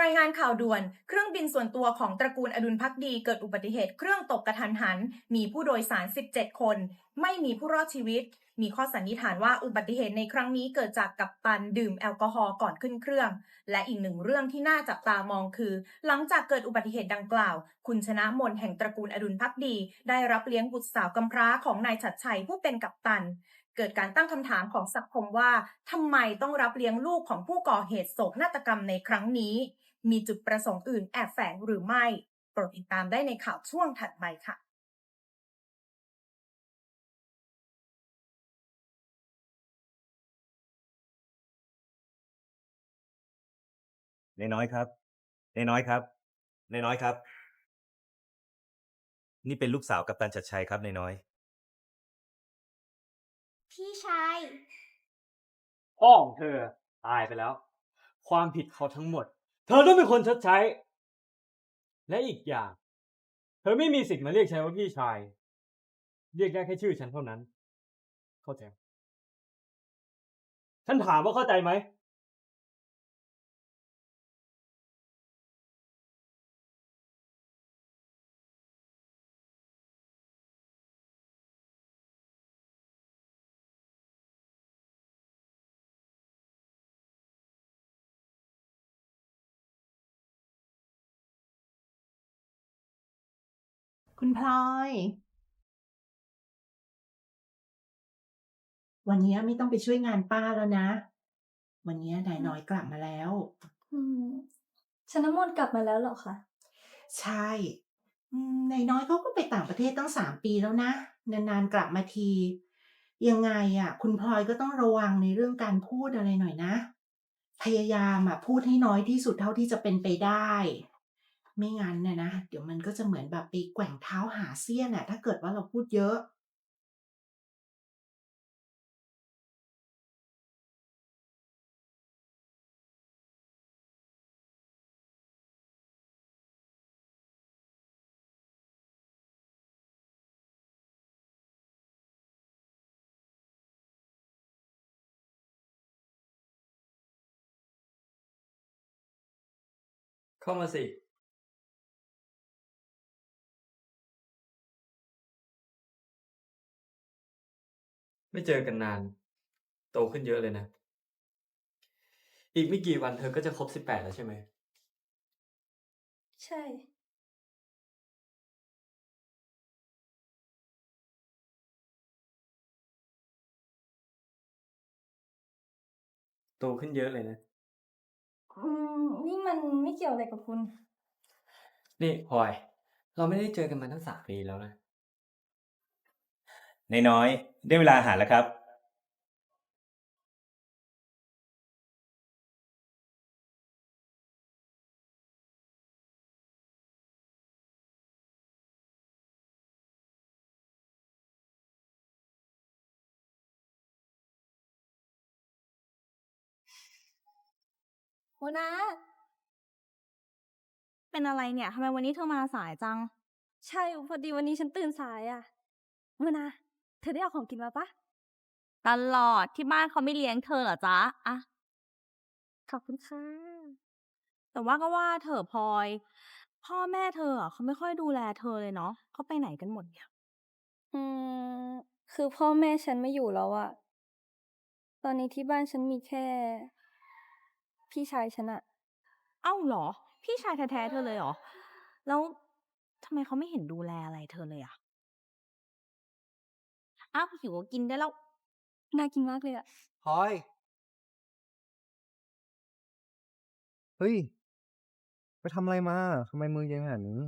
รายงานข่าวด่วน เครื่องบินส่วนตัวของตระกูลอดุลพักดีเกิดอุบัติเหตุเครื่องตกกระทันหัน มีผู้โดยสาร 17 คน ไม่มีผู้รอดชีวิต มีข้อสันนิษฐานว่าอุบัติเหตุในครั้งนี้เกิดจากกัปตันดื่มแอลกอฮอล์ก่อนขึ้นเครื่อง และอีกหนึ่งเรื่องที่น่าจับตามองคือ หลังจากเกิดอุบัติเหตุดังกล่าว คุณชนะมนแห่งตระกูลอดุลพักดี ได้รับเลี้ยงบุตรสาวกำพร้าของนายฉัดชัยผู้เป็นกัปตันเกิดการตั้งคำถามของสังคมว่าทำไมต้องรับเลี้ยงลูกของผู้ก่อเหตุโศกนาฏกรรมในครั้งนี้ มีจุดประสงค์อื่นแอบแฝงหรือไม่ โปรดติดตามได้ในข่าวช่วงถัดไปค่ะนายน้อยครับนายน้อยครับนายน้อยครับ นี่เป็นลูกสาวกัปตันชัดชัยครับนายน้อย พี่ชาย พ่อของเธอตายไปแล้ว ความผิดเขาทั้งหมด เธอต้องเป็นคนชดใช้ และอีกอย่าง เธอไม่มีสิทธิ์มาเรียกฉันว่าพี่ชาย เรียกได้แค่ชื่อฉันเท่านั้น เข้าใจ ฉันถามว่าเข้าใจไหม คุณพลอย วันนี้ไม่ต้องไปช่วยงานป้าแล้วนะ วันนี้นายน้อยกลับมาแล้ว อืมชนมนต์กลับมาแล้วเหรอคะ ใช่อืมนายน้อยเขาก็ไปต่างประเทศตั้งสามปีแล้วนะ นานๆกลับมาที ยังไงอะ คุณพลอยก็ต้องระวังในเรื่องการพูดอะไรหน่อยนะ พยายามอะพูดให้น้อยที่สุดเท่าที่จะเป็นไปได้ ไม่งั้นเนี่ยนะ เดี๋ยวมันก็จะเหมือนแบบไปแกว่งเท้าหาเสี้ยนอะถ้าเกิดว่าเราพูดเยอะ เข้ามาสิ ไม่เจอกันนาน โตขึ้นเยอะเลยนะ อีกไม่กี่วันเธอก็จะครบสิบแปดแล้วใช่ไหม ใช่ โตขึ้นเยอะเลยนะ อืมนี่มันไม่เกี่ยวอะไรกับคุณ นี่พลอย เราไม่ได้เจอกันมาตั้งสามปีแล้วนะ นน้อยได้เวลาอาหารแล้วครับ โมนา เป็นอะไรเนี่ยทำไมวันนี้เธอมาสายจัง ใช่ พอดีวันนี้ฉันตื่นสายอะเมื่อนะ เธอได้เอาของกินมาปะตลอดที่บ้านเขาไม่เลี้ยงเธอเหรอจ๊ะอะขอบคุณค่ะแต่ว่าก็ว่าเธอพลอย พ่อแม่เธออะเขาไม่ค่อยดูแลเธอเลยเนาะเขาไปไหนกันหมดเนี่ยอืมคือพ่อแม่ฉันไม่อยู่แล้วอะตอนนี้ที่บ้านฉันมีแค่ พี่ชายฉันอะเอ้าเหรอ พี่ชายแท้ๆเธอเลยเหรอแล้วทำไมเขาไม่เห็นดูแลอะไรเธอเลยอะ อ้าวหิวก็กินได้แล้ว น่ากินมากเลยอะพลอย เฮ้ย ไปทำอะไรมาทำไมมือเย็นขนาดนี้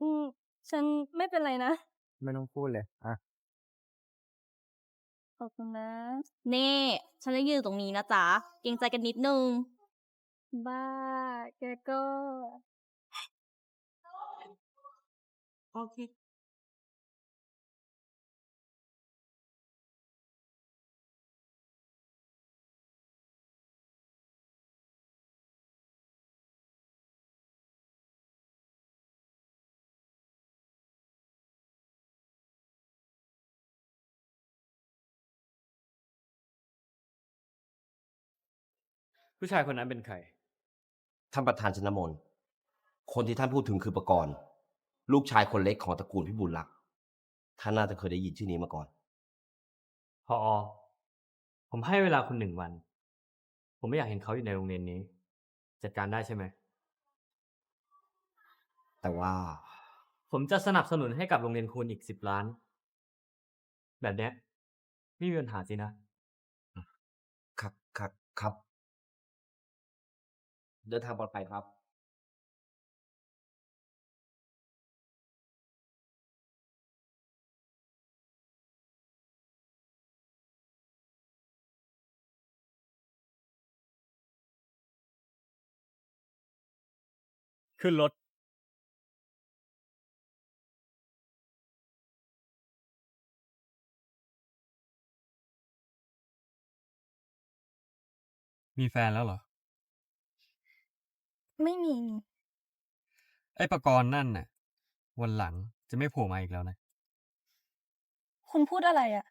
อืม ฉันไม่เป็นไรนะ ไม่ต้องพูดเลย อะ ขอบคุณนะนี่ฉันจะยืนตรงนี้นะจ๊ะ เกรงใจกันนิดนึง บ้า แกก็ โอเค ผู้ชายคนนั้นเป็นใคร ท่านประธานชนมน คนที่ท่านพูดถึงคือประกรณ์ ลูกชายคนเล็กของตระกูลพิบูลรักษ์ท่านน่าจะเคยได้ยินชื่อนี้มาก่อน พออผมให้เวลาคุณหนึ่งวัน ผมไม่อยากเห็นเขาอยู่ในโรงเรียนนี้ จัดการได้ใช่ไหม แต่ว่าผมจะสนับสนุนให้กับโรงเรียนคุณอีกสิบล้าน แบบเนี้ยไม่มีปัญหาสินะ ครับครับครับ เดินทางปลอดภัยครับขึ้นรถมีแฟนแล้วเหรอ ไม่มี ไอ้ประกรณ์นั่นน่ะ วันหลังจะไม่โผล่มาอีกแล้วนะ คุณพูดอะไรอะ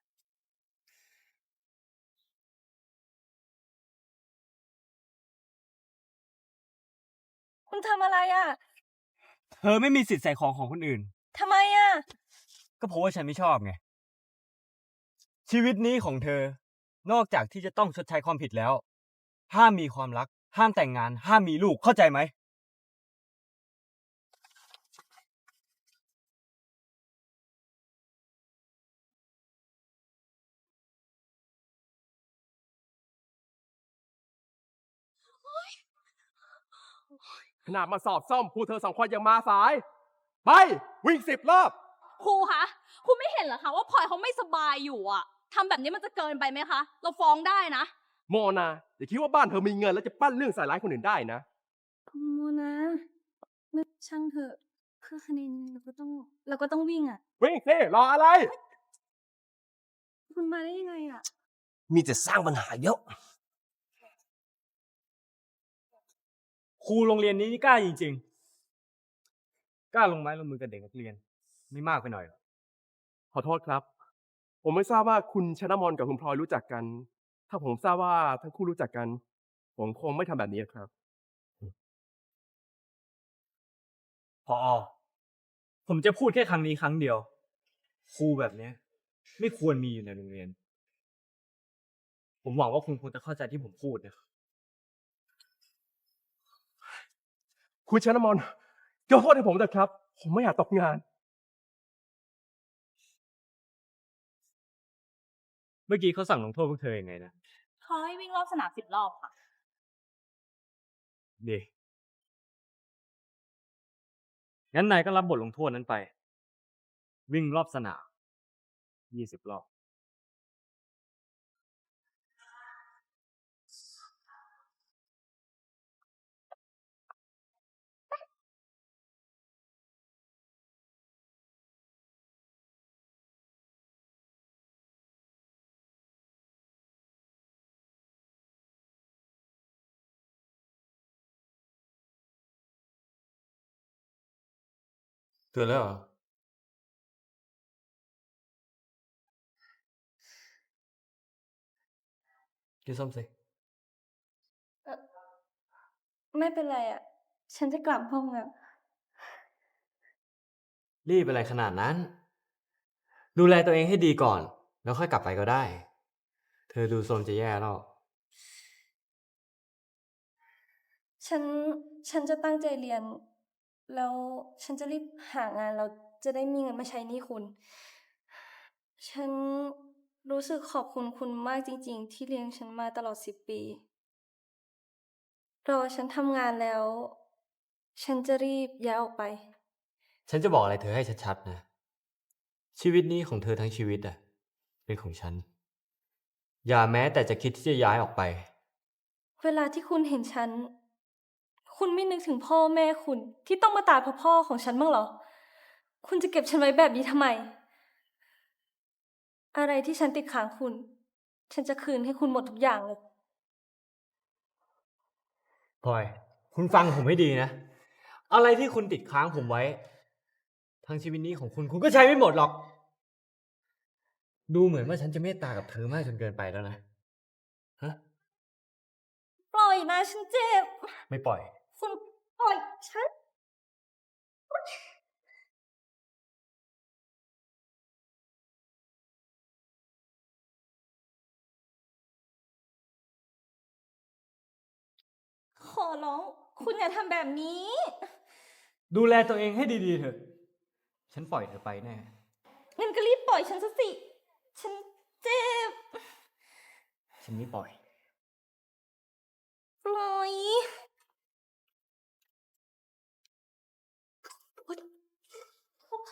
คุณทำอะไรอะเธอไม่มีสิทธิ์ใส่ของของคนอื่น ทำไมอะก็เพราะว่าฉันไม่ชอบไง ชีวิตนี้ของเธอ นอกจากที่จะต้องชดใช้ความผิดแล้ว ห้ามมีความรัก ห้ามแต่งงาน ห้ามมีลูก เข้าใจไหม ขนาดมาสอบซ่อมครูเธอสองคนยังมาสาย ไป วิ่งสิบรอบ ครูคะครูไม่เห็นเหรอคะว่าพลอยเขาไม่สบายอยู่อะทำแบบนี้มันจะเกินไปไหมคะ เราฟ้องได้นะ โมนาอย่าคิดว่าบ้านเธอมีเงินแล้วจะปั้นเรื่องใส่ร้ายคนอื่นได้นะ โมนะไม่ช่างเถอะ เพื่อคะแนนเราก็ต้อง เราก็ต้องวิ่งอะวิ่งสิรออะไร คุณมาได้ยังไงอะมีแต่สร้างปัญหาเยอะ ครูโรงเรียนนี้นี่กล้าจริงๆ กล้าลงไม้ลงมือกับเด็กนักเรียน ไม่มากไปหน่อยเหรอขอโทษครับ ผมไม่ทราบว่าคุณชนะมนกับคุณพลอยรู้จักกัน ถ้าผมทราบว่าทั้งคู่รู้จักกัน ผมคงไม่ทำแบบนี้ครับ พออผมจะพูดแค่ครั้งนี้ครั้งเดียว ครูแบบเนี้ย ไม่ควรมีอยู่ในโรงเรียน ผมหวังว่าคุณคงจะเข้าใจที่ผมพูดนะคุณชนะมนยกโทษให้ผมเถอะครับ ผมไม่อยากตกงาน เมื่อกี้เขาสั่งลงโทษพวกเธอยังไงนะ เขาให้วิ่งรอบสนามสิบรอบค่ะ ดี งั้นนายก็รับบทลงโทษนั้นไป วิ่งรอบสนามยี่สิบรอบ เตือนแล้วเหรอกินส้มสิเอ่อไม่เป็นไรอะฉันจะกลับห้องอะรีบอะไรขนาดนั้น ดูแลตัวเองให้ดีก่อน แล้วค่อยกลับไปก็ได้ เธอดูโซมจะแย่แล้วฉัน ฉันจะตั้งใจเรียน แล้วฉันจะรีบหางานเราจะได้มีเงินมาใช้หนี้คุณ ฉันรู้สึกขอบคุณคุณมากจริง ๆ ที่เลี้ยงฉันมาตลอดสิบปี รอฉันทำงานแล้ว ฉันจะรีบย้ายออกไป ฉันจะบอกอะไรเธอให้ชัดๆนะ ชีวิตนี้ของเธอทั้งชีวิตอะเป็นของฉัน อย่าแม้แต่จะคิดที่จะย้ายออกไป เวลาที่คุณเห็นฉัน คุณไม่นึกถึงพ่อแม่คุณที่ต้องมาตายเพราะพ่อของฉันบ้างเหรอ คุณจะเก็บฉันไว้แบบนี้ทำไม อะไรที่ฉันติดค้างคุณ ฉันจะคืนให้คุณหมดทุกอย่างเลย พลอย คุณฟังผมให้ดีนะ อะไรที่คุณติดค้างผมไว้ทั้งชีวิตนี้ของคุณคุณก็ใช้ไม่หมดหรอก ดูเหมือนว่าฉันจะเมตตากับเธอมากจนเกินไปแล้วนะฮะปล่อยนะฉันเจ็บ ไม่ปล่อย ต่อยฉัน ขอร้อง คุณอย่าทำแบบนี้ ดูแลตัวเองให้ดีๆเถอะ ฉันปล่อยเธอไปแน่เงินก็รีบปล่อยฉันซะสิ ฉันเจ็บฉันไม่ปล่อย ปล่อย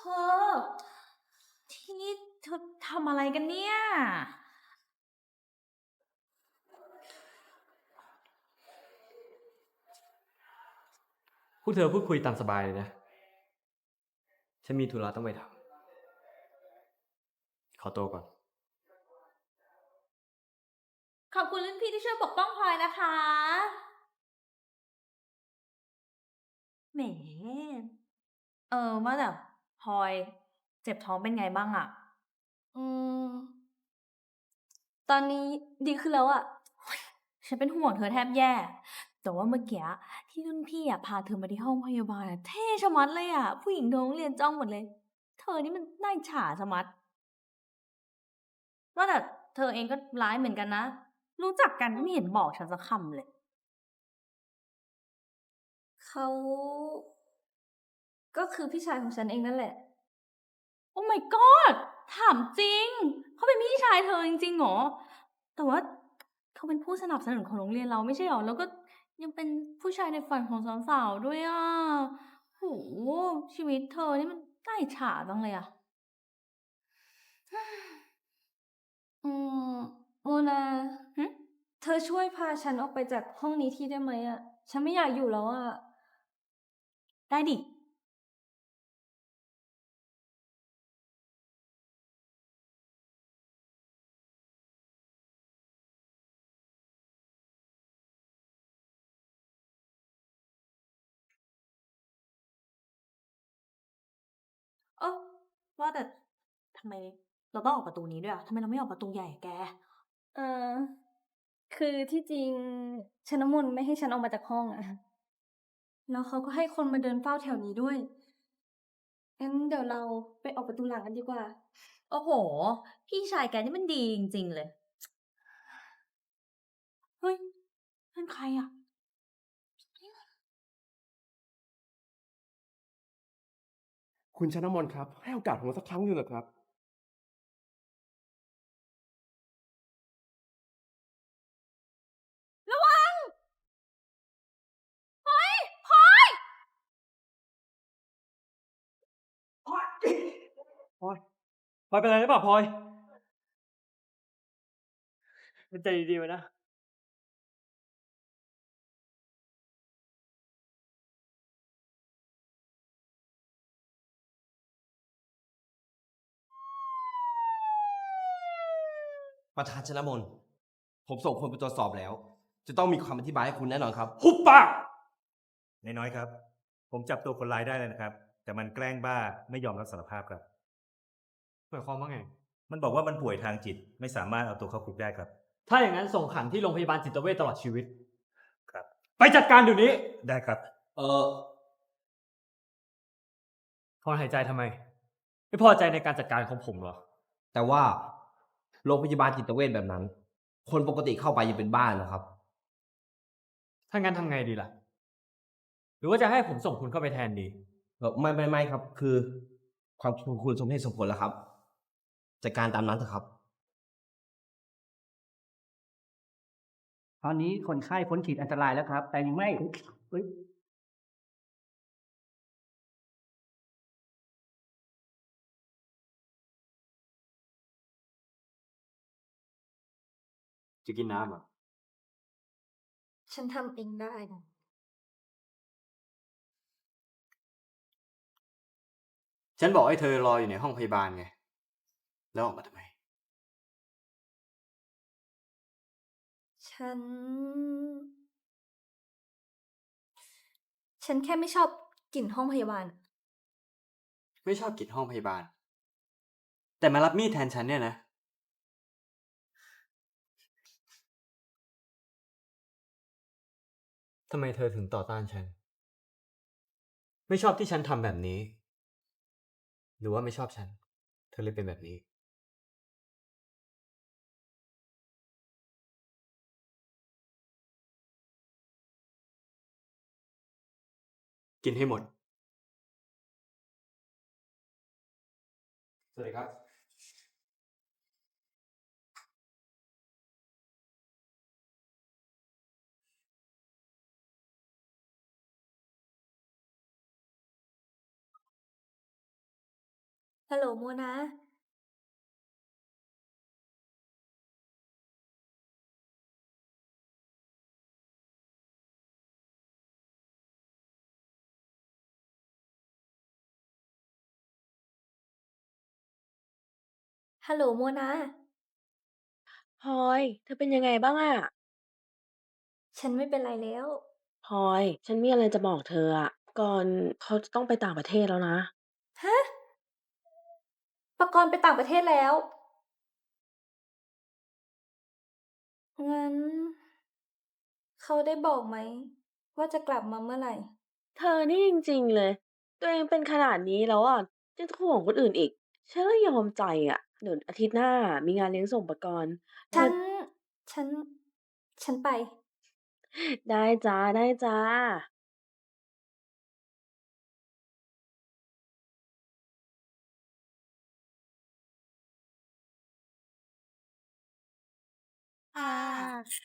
ธอ ที่เธอทำอะไรกันเนี่ย พวกเธอพูดคุยตามสบายเลยนะ ฉันมีธุระต้องไปทำขอตัวก่อน ขอบคุณรุ่นพี่ที่ช่วยปกป้องพลอยนะคะ แหม เออว่าแต่ พลอยเจ็บท้องเป็นไงบ้างอะอืม ตอนนี้ดีขึ้นแล้วอะฉันเป็นห่วงเธอแทบแย่ แต่ว่าเมื่อกี้ที่รุ่นพี่อะพาเธอมาที่ห้องพยาบาลอะเท่ชะมัดเลยอะผู้หญิงทั้งโรงเรียนจ้องหมดเลย เธอนี่มันน่าอิจฉาชะมัดว่าแต่เธอเองก็ร้ายเหมือนกันนะ รู้จักกันก็ไม่เห็นบอกฉันสักคำเลย เขา ก็คือพี่ชายของฉันเองนั่นแหละ โอ้ my god ถามจริง เขาเป็นพี่ชายเธอจริงๆเหรอ แต่ว่าเขาเป็นผู้สนับสนุนของโรงเรียนเราไม่ใช่หรอ แล้วก็ยังเป็นผู้ชายในฝันของสาวๆด้วยอะโหชีวิตเธอนี่มันน่าอิจฉาจังเลยอะ อืมโมนาหึเธอช่วยพาฉันออกไปจากห้องนี้ที่ได้ไหมอะ ฉันไม่อยากอยู่แล้วอะ ได้ดิ แต่ทำไมเราต้องออกประตูนี้ด้วยอะทำไมเราไม่ออกประตูใหญ่อะแก เออ คือที่จริงชนมนต์ไม่ให้ฉันออกมาจากห้องอะแล้วเขาก็ให้คนมาเดินเฝ้าแถวนี้ด้วย งั้นเดี๋ยวเราไปออกประตูหลังกันดีกว่า โอ้โห พี่ชายแกนี่มันดีจริงๆเลย เฮ้ยนั่นใครอะ คุณชนมนครับ ให้โอกาสผมสักครั้งหนึ่งเถอะครับ ระวังพลอยพลอยพลอยพลอยเป็นอะไรหรือเปล่าพลอยเป็นใจดีๆไว้นะ ประธานชนมนผมส่งคนไปตรวจสอบแล้ว จะต้องมีคำอธิบายให้คุณแน่นอนครับ หุบปากนายน้อยครับ ผมจับตัวคนร้ายได้แล้วนะครับ แต่มันแกล้งบ้าไม่ยอมรับสารภาพครับ หมายความว่าไง มันบอกว่ามันป่วยทางจิตไม่สามารถเอาตัวเข้าคุกได้ครับ ถ้าอย่างนั้นส่งขังที่โรงพยาบาลจิตเวชตลอดชีวิตครับ ไปจัดการเดี๋ยวนี้ได้ครับ เออถอนหายใจทำไม ไม่พอใจในการจัดการของผมเหรอ แต่ว่า โรงพยาบาลจิตเวชแบบนั้น คนปกติเข้าไปยังเป็นบ้านนะครับ ถ้างั้นทำไงดีล่ะ หรือว่าจะให้ผมส่งคุณเข้าไปแทนดีเออไม่ไม่ไม่ครับ คือ ความคิดของคุณสมเหตุสมผลแล้วครับจัดการตามนั้นเถอะครับตอนนี้คนไข้พ้นขีดอันตรายแล้วครับ แต่ยังไม่ จะกินน้ำอะ ฉันทำเองได้นะฉันบอกให้เธอรออยู่ในห้องพยาบาลไง แล้วออกมาทำไม ฉัน ฉันแค่ไม่ชอบกลิ่นห้องพยาบาล ไม่ชอบกลิ่นห้องพยาบาล แต่มารับมีดแทนฉันเนี่ยนะ ทำไมเธอถึงต่อต้านฉัน ไม่ชอบที่ฉันทำแบบนี้ หรือว่าไม่ชอบฉัน เธอเลยเป็นแบบนี้ กินให้หมด สวัสดีครับ ฮัลโหลโมนาฮัลโหลโมนาพลอย เธอเป็นยังไงบ้างอะฉันไม่เป็นไรแล้ว พลอย ฉันมีอะไรจะบอกเธออะก่อนเขาจะต้องไปต่างประเทศแล้วนะ ฮะ ปกรณ์ไปต่างประเทศแล้ว งั้น เขาได้บอกไหม ว่าจะกลับมาเมื่อไหร่ เธอนี่จริงๆเลย ตัวเองเป็นขนาดนี้แล้วอะยังจะห่วงคนอื่นอีก ฉันก็ยอมใจอะเดี๋ยวอาทิตย์หน้ามีงานเลี้ยงส่งปกรณ์เธฉัอน ฉัน ฉันไป ได้จ้าได้จ้า ค่ะ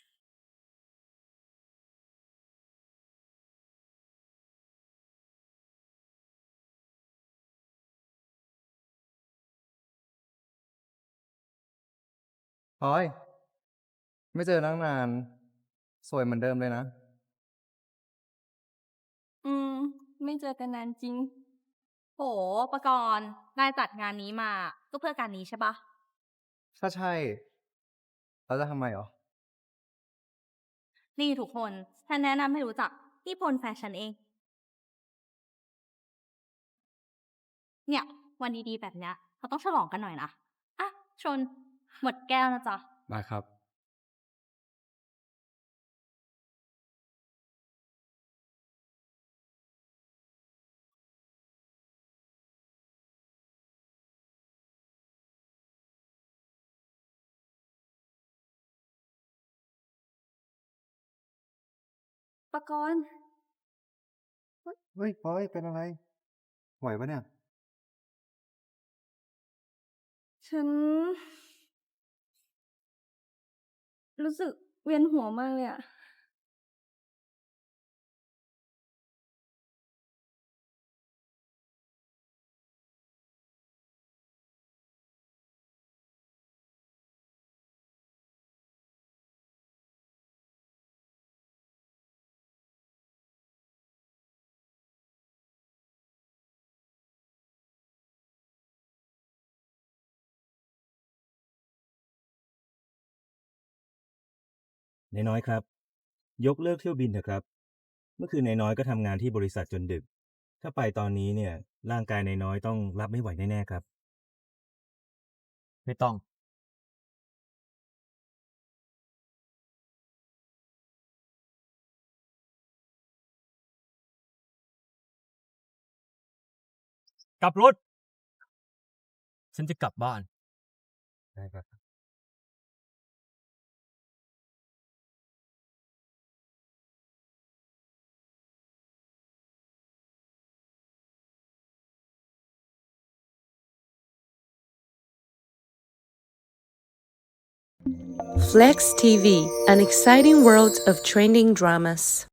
พลอย ไม่เจอตั้งนาน สวยเหมือนเดิมเลยนะ อืม ไม่เจอกันนานจริง โหประกรณ์นายจัดงานนี้มา ก็เพื่อการนี้ใช่ปะ ถ้าใช่ แล้วจะทำไมหรอ นี่ทุกคนฉันแนะนำให้รู้จักพี่พลแฟชั่นเอง เนี่ย วันดีๆแบบเนี้ยเขาต้องฉลองกันหน่อยนะ อะ ชน หมดแก้วนะจ๊ะได้ครับ ปกรณ์เฮ้ยพลอยเป็นอะไร ไหวปะเนี่ย ฉัน รู้สึกเวียนหัวมากเลยอะ นายน้อยครับ ยกเลิกเที่ยวบินเถอะครับ เมื่อคืนนายน้อยก็ทำงานที่บริษัทจนดึก ถ้าไปตอนนี้เนี่ย ร่างกายนายน้อยต้องรับไม่ไหวแน่ๆครับ ไม่ต้อง กลับรถ ฉันจะกลับบ้าน ได้ครับ Flex TV, an exciting world of trending dramas.